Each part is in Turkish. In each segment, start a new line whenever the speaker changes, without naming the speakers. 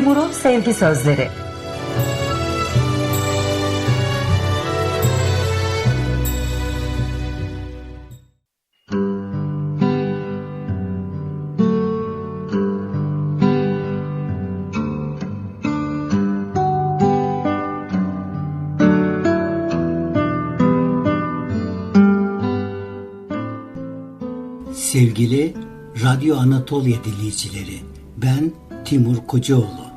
Timur'un Sevgi Sözleri
Sevgili Radyo Anatolia dinleyicileri, ben Timur Kocaoğlu.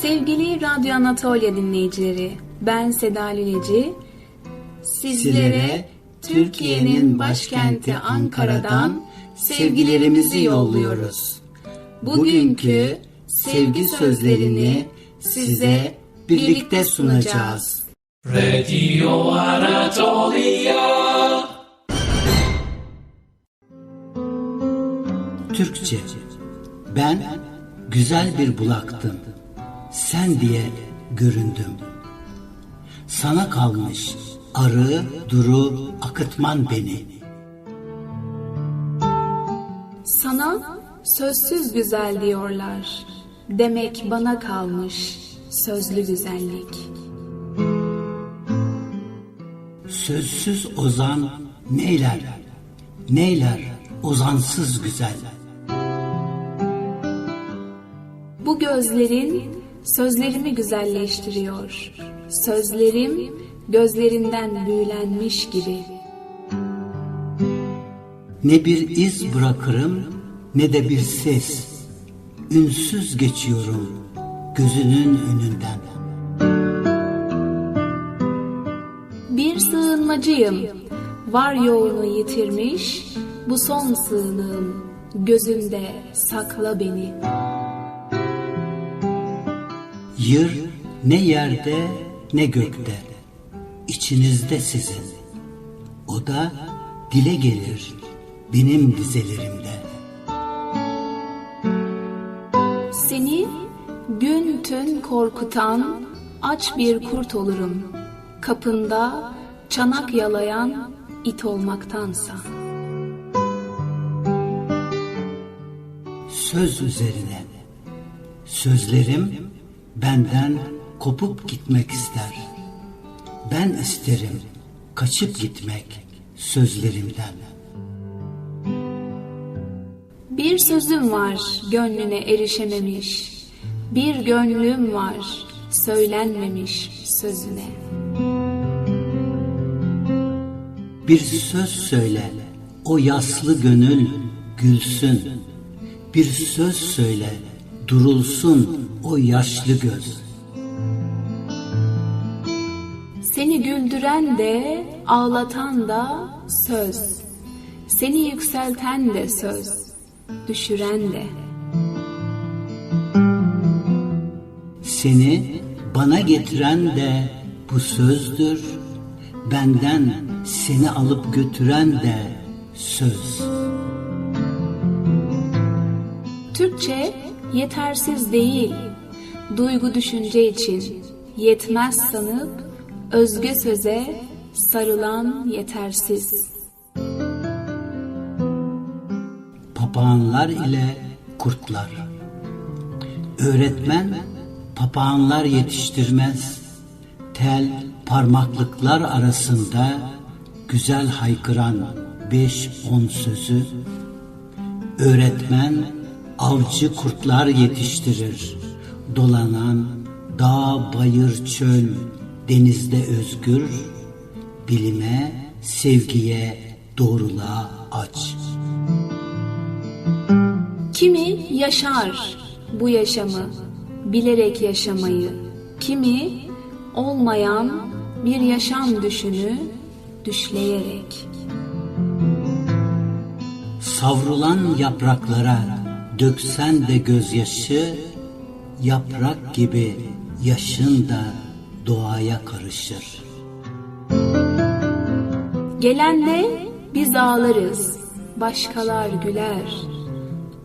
Sevgili Radyo Anatolia dinleyicileri, ben Seda Lüleci. Sizlere Türkiye'nin başkenti Ankara'dan sevgilerimizi yolluyoruz. Bugünkü sevgi sözlerini size birlikte sunacağız.
Radio Anatolia.
Türkçe, ben güzel bir bulaktım, sen diye göründüm. Sana kalmış arı duru akıtman beni.
Sana sözsüz güzel diyorlar. Demek bana kalmış sözlü güzellik.
Sözsüz ozan neyler, neyler ozansız güzel.
Bu gözlerin sözlerimi güzelleştiriyor. Sözlerim gözlerinden büyülenmiş gibi.
Ne bir iz bırakırım ne de bir ses. Ünsüz geçiyorum gözünün önünden.
Bir sığınmacıyım. Var yoğunu yitirmiş. Bu son sığınığım. Gözünde sakla beni.
Yır ne yerde ne gökte. İçinizde sizin. O da dile gelir benim dizelerimde.
Seni gün tün korkutan aç bir kurt olurum. Kapında çanak yalayan it olmaktansa.
Söz üzerine. Sözlerim benden kopup gitmek ister. Ben isterim kaçıp gitmek sözlerimden.
Bir sözüm var gönlüne erişememiş. Bir gönlüm var söylenmemiş sözüne.
Bir söz söyle, o yaslı gönül gülsün. Bir söz söyle, durulsun o yaşlı göz.
Seni güldüren de ağlatan da söz. Seni yükselten de söz. Düşüren de.
Seni bana getiren de bu sözdür. Benden seni alıp götüren de söz.
Türkçe yetersiz değil. Duygu düşünce için yetmez sanıp özge söze sarılan yetersiz.
Papağanlar ile kurtlar. Öğretmen papağanlar yetiştirmez. Tel parmaklıklar arasında güzel haykıran beş on sözü. Öğretmen avcı kurtlar yetiştirir. Dolanan dağ, bayır, çöl, denizde özgür. Bilime, sevgiye, doğruluğa aç.
Kimi yaşar bu yaşamı, bilerek yaşamayı. Kimi olmayan bir yaşam düşünü düşleyerek.
Savrulan yapraklara döksen de gözyaşı, yaprak gibi yaşın da doğaya karışır.
Gelende biz ağlarız, başkalar güler.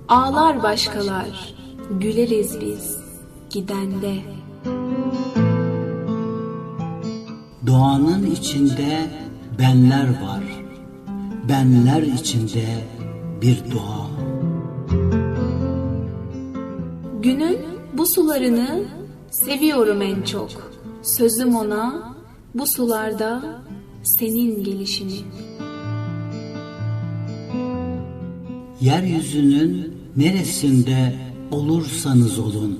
Ağlar başkalar, güleriz biz gidende.
Doğanın içinde benler var. Benler içinde bir doğa.
Günün Bu sularını seviyorum en çok. Sözüm ona bu sularda senin gelişini.
Yeryüzünün neresinde olursanız olun,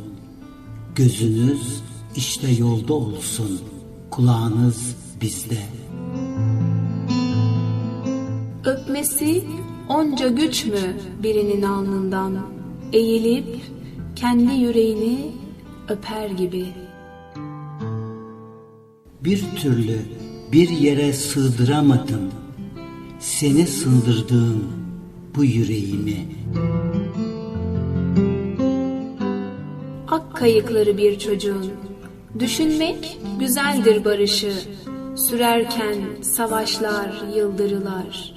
gözünüz işte yolda olsun, kulağınız bizde.
Öpmesi onca güç mü birinin alnından? Eğilip kendi yüreğini öper gibi.
Bir türlü bir yere sığdıramadım, seni sığdırdığım bu yüreğimi.
Ak kayıkları bir çocuğun. Düşünmek güzeldir barışı. Sürerken savaşlar, yıldırılar.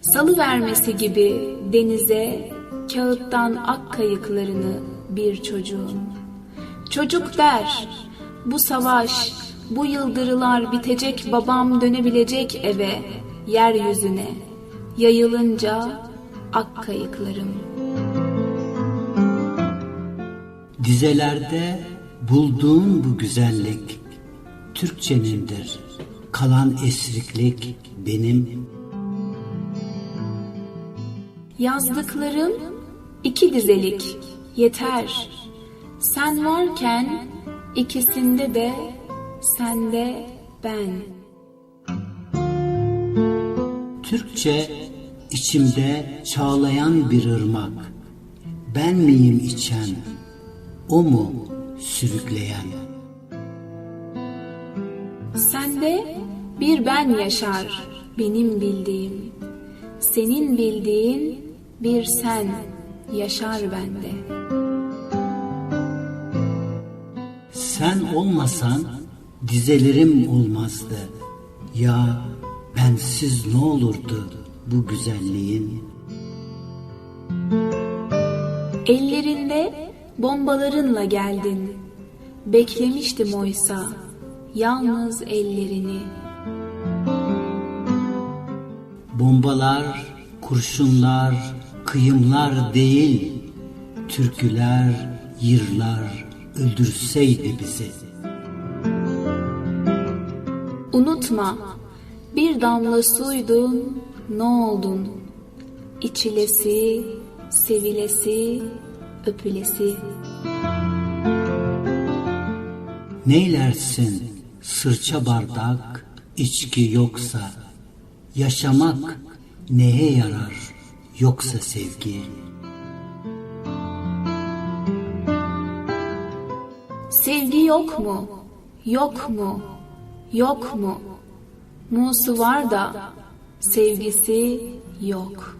Salı vermesi gibi denize kağıttan ak kayıklarını bir çocuğun. Çocuk der, bu savaş, bu yıldırılar bitecek babam dönebilecek eve, yeryüzüne. Yayılınca ak kayıklarım.
Dizelerde bulduğun bu güzellik Türkçenindir. Kalan esriklik benim.
Yazdıklarım iki dizelik yeter. Sen varken ikisinde de sende ben.
Türkçe içimde çağlayan bir ırmak. Ben miyim içen, o mu sürükleyen?
Sende bir ben yaşar benim bildiğim. Senin bildiğin bir sen yaşar bende.
Sen olmasan dizelerim olmazdı. Ya bensiz ne olurdu bu güzelliğin?
Ellerinde bombalarınla geldin. Beklemiştim oysa yalnız ellerini.
Bombalar, kurşunlar, kıyımlar değil, türküler, yırlar öldürseydi bizi.
Unutma, bir damla suydun, ne oldun? İçilesi, sevilesi, öpülesi.
Neylersin sırça bardak, içki yoksa, yaşamak neye yarar yoksa sevgi?
Sevgi yok mu? Yok mu? Yok mu? Musu var da sevgisi yok.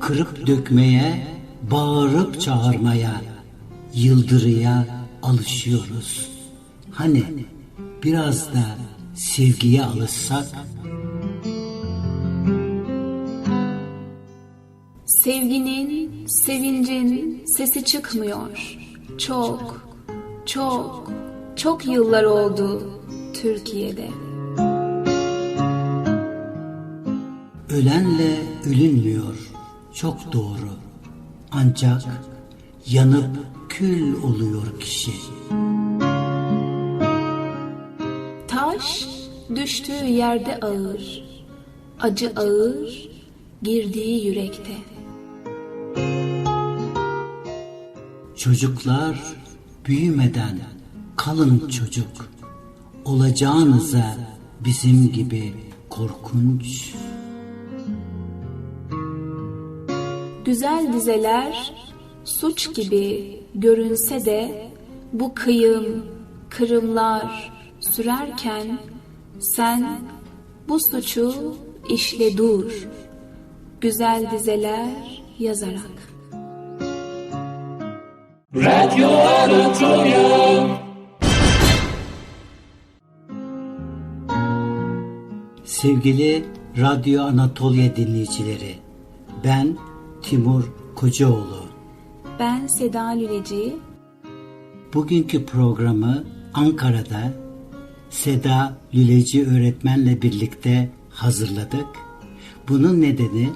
Kırıp dökmeye, bağırıp çağırmaya, yıldırıya alışıyoruz. Hani biraz da sevgiye alışsak,
Sevginin, sevincin sesi çıkmıyor. Çok, çok, çok yıllar oldu Türkiye'de.
ölenle ölünmüyor, çok doğru. Ancak yanıp kül oluyor kişi.
Taş düştüğü yerde ağır, acı ağır, girdiği yürekte.
Çocuklar büyümeden kalın çocuk. Olacağınıza bizim gibi korkunç.
Güzel dizeler suç gibi görünse de bu kıyım, kırımlar sürerken sen bu suçu işle dur. Güzel dizeler yazarak.
Radio Anatolia.
Sevgili Radyo Anatolia dinleyicileri, ben Timur Kocaoğlu.
Ben Seda Lüleci,
Bugünkü programı Ankara'da Seda Lüleci öğretmenle birlikte hazırladık. Bunun nedeni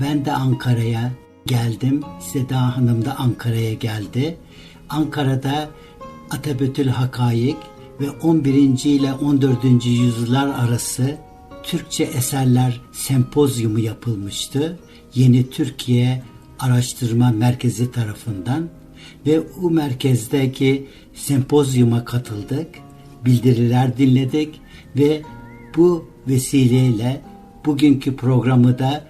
ben de Ankara'ya geldim. Seda Hanım da Ankara'ya geldi. Ankara'da Atabötül Hakayık ve 11. ile 14. yüzyıllar arası Türkçe eserler sempozyumu yapılmıştı. Yeni Türkiye Araştırma Merkezi tarafından ve bu merkezdeki sempozyuma katıldık. Bildiriler dinledik ve bu vesileyle bugünkü programı da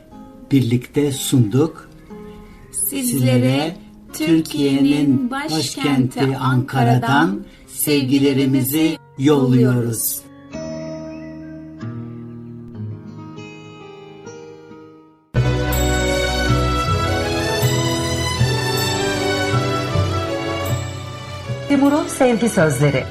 birlikte sunduk.
Sizlere Türkiye'nin başkenti Ankara'dan sevgilerimizi yolluyoruz.
Timur'un Sevgi Sözleri